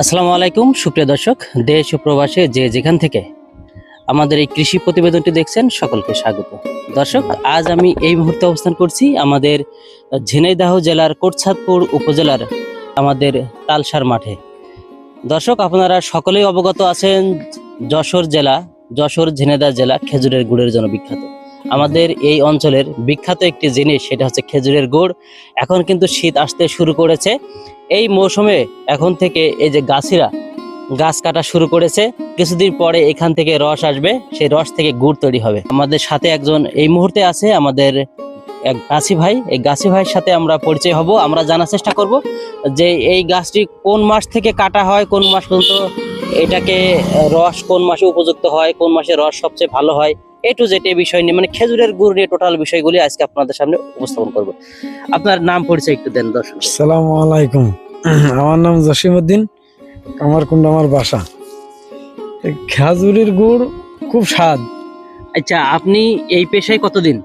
আসসালামু আলাইকুম, সুপ্রিয় দর্শক, দেশ ও প্রবাসে যে যেখান থেকে আমাদের এই কৃষি প্রতিবেদনটি দেখছেন, সকলকে স্বাগত। দর্শক, আজ আমি এই মুহূর্তে অবস্থান করছি আমাদের ঝিনাইদাহ জেলার কোটছাদপুর উপজেলার আমাদের তালসার মাঠে। দর্শক, আপনারা সকলেই অবগত আছেন যশোর জেলা, যশোর ঝিনাইদহ জেলা খেজুরের গুড়ের জন্য বিখ্যাত আমাদের এই অঞ্চলের বিখ্যাত একটি জিনিস, সেটা হচ্ছে খেজুরের গুড়। এখন কিন্তু শীত আসতে শুরু করেছে। এই মৌসুমে এখন থেকে এই যে গাছিরা গাছ কাটা শুরু করেছে, কিছুদিন পরে এখান থেকে রস আসবে, সেই রস থেকে গুড় তৈরি হবে। আমাদের সাথে একজন এই মুহূর্তে আছে, আমাদের এক গাছি ভাই। এই গাছি ভাইয়ের সাথে আমরা পরিচয় হব, আমরা জানার চেষ্টা করব যে এই গাছটি কোন মাস থেকে কাটা হয়, কোন মাস পর্যন্ত এটাকে রস কোন মাসে উপযুক্ত হয়, কোন মাসে রস সবচেয়ে ভালো হয়। এ টু জেড এই বিষয় নিয়ে মানে খেজুরের গুড় নিয়ে টোটাল বিষয়গুলি আজকে আপনাদের সামনে উপস্থাপন করব। আপনার নাম পরিচয় একটু দেন দর্শক। আসসালামু আলাইকুম। আমার নাম জসিমউদ্দিন উদ্দিন আমার কুন্ড আমার বাসা। খেজুরের গুড় খুব স্বাদ। আচ্ছা আপনি এই পেশায় কতদিন?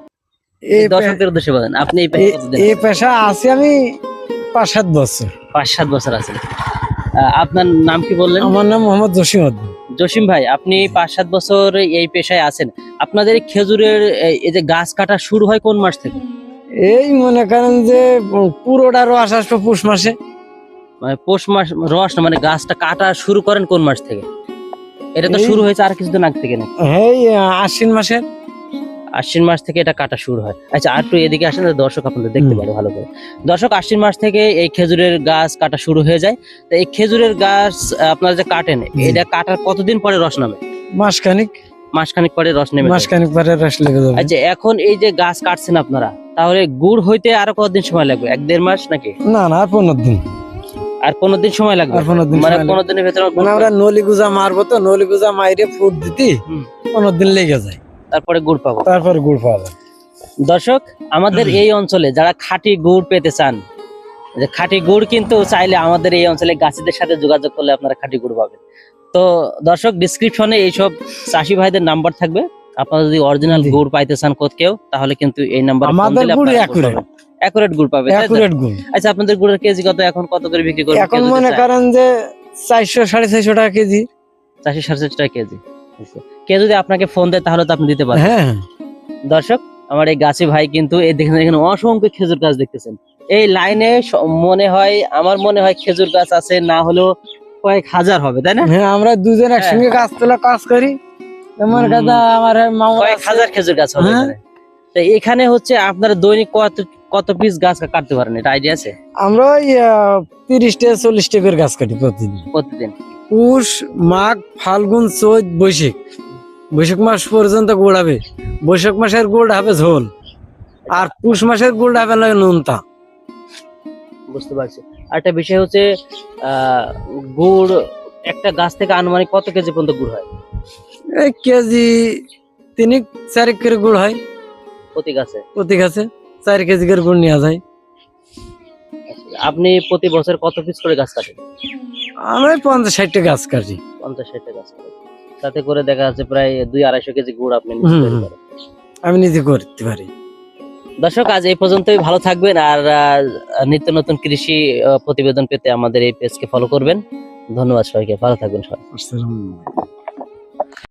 দর্শকদের উদ্দেশ্যে বলেন আপনি এই পেশায় কতদিন? এই পেশা আছে আমি পাঁচ সাত বছর। পাঁচ সাত বছর আছেন। আপনার নাম কি বললেন? আমার নাম মোহাম্মদ জসিমউদ্দিন জসিম ভাই আপনি পাঁচ সাত বছর এই পেশায় আছেন। আপনাদের খেজুরের এই- যে গাছ কাটা শুরু হয় কোন মাস থেকে? এই মনে করেন যে পুরোটা রস আসবে পৌষ মাসে। মানে পৌষ মাস রস না মানে গাছটা কাটা শুরু করেন কোন মাস থেকে? এটা তো শুরু হয়েছে আর কিছুদিন আগ থেকে না এই আশ্বিন মাসে। আশ্বিন মাস থেকে এটা কাটা শুরু হয়। আচ্ছা আর একটু এদিকে আসেন দর্শক আপনাদের দেখতে। পারে ভালো করে। দর্শক আশ্বিন মাস থেকে এই খেজুরের গাছ কাটা শুরু হয়ে যায়। তো এই খেজুরের গাছ আপনারা যে কাটেন এটা কাটার কতদিন পরে রস নামে? মাসখানিক। মাসখানিক পরে রস নেমে। মাসখানিক পরে রস লেগে যাবে। আচ্ছা এখন এই যে গাছ কাটছেন আপনারা তাহলে গুড় হইতে আরও কতদিন সময় লাগবে? এক দেড় মাস নাকি? না না আর পনেরো দিন। আর পনেরো দিন সময় লাগবে? আর পনেরো দিন মানে পনেরো দিনের ভেতরে মানে আমরা নলি গুজা মারবো তো নলি গুজা মাইরে ফুট দিতি পনেরো দিন লেগে যায়। তারপরে গুড় পাবো। তারপর গুড় যায় দর্শক আমাদের এই অঞ্চলে যারা খাঁটি গুড় পেতে চান যে খাঁটি গুড় কিন্তু চাইলে আমাদের এই অঞ্চলে গাছিদের সাথে যোগাযোগ করলে আপনারা খাঁটি গুড় পাবেন। তো দর্শক ডিসক্রিপশনে এইসব চাষি ভাইদের নাম্বার থাকবে। আপনারা যদি অরিজিনাল গুড় পাইতে চান কোথাও তাহলে কিন্তু এই নাম্বার আমাদের গুড় accurate। অ্যাকুরেট গুড় পাবে তো? অ্যাকুরেট গুড়। আচ্ছা আপনাদের গুড়ের কেজি কত? এখন কত করে বিক্রি করবেন? এখন মনে করেন যে চারশো সাড়ে চারশো টাকা কেজি। চারশো সাড়ে চারশো টাকা কেজি। আচ্ছা। কেউ যদি আপনাকে ফোন দেয় তাহলে তো আপনি দিতে পারেন হ্যাঁ। দর্শক আমার এই গাছি ভাই কিন্তু এই দেখেন এখানে অসংখ্য খেজুর গাছ দেখতেছেন। এই লাইনে মনে হয় আমার মনে হয় খেজুর গাছ আছে না হলেও কয়েক হাজার হবে তাই না? হ্যাঁ আমরা দুজন একসঙ্গে কাজ তোলা কাজ করি। আমার। কাছে আমার কয়েক হাজার খেজুর গাছ হবে হ্যাঁ। এখানে। তো এখানে হচ্ছে আপনারা দৈনিক কত কত পিস গাছ কাটতে পারেন এটা আইডিয়া আছে? আমরা ওই তিরিশ টাকা চল্লিশ টাকার গাছ কাটি প্রতিদিন। প্রতিদিন। পুষ মাঘ ফাল্গুন চৈত বৈশাখ। বৈশাখ মাস পর্যন্ত গুড় হবে। বৈশাখ মাসের গুড় হবে ঝোল। আর পুষ মাসের গুড় হবে নুনতা। বুঝতে পারছি। একটা বিষয় হচ্ছে গুড় একটা গাছ থেকে আনুমানিক কত কেজি পর্যন্ত গুড় হয়? এই কেজি তিন চার করে গুড় হয়। প্রতি গাছে? প্রতি গাছে চার কেজি করে গুড় নেওয়া যায়। আপনি প্রতি বছর কত পিস করে গাছ কাটেন? আমরা ওই পঞ্চাশ ষাটটা গাছ কাটি। পঞ্চাশ ষাটটা গাছ কাটেন। তাতে করে দেখা যাচ্ছে প্রায় দুই আড়াইশো কেজি গুড় আপনি নিজে তৈরি করেন। আমি নিজে করতে পারি। দর্শক আজ এই পর্যন্তই। ভালো থাকবেন আর আহ, নিত্য নতুন কৃষি আহ, প্রতিবেদন পেতে আমাদের এই পেজকে ফলো করবেন। ধন্যবাদ সবাইকে। ভালো থাকবেন সবাই। আসসালামু আলাইকুম।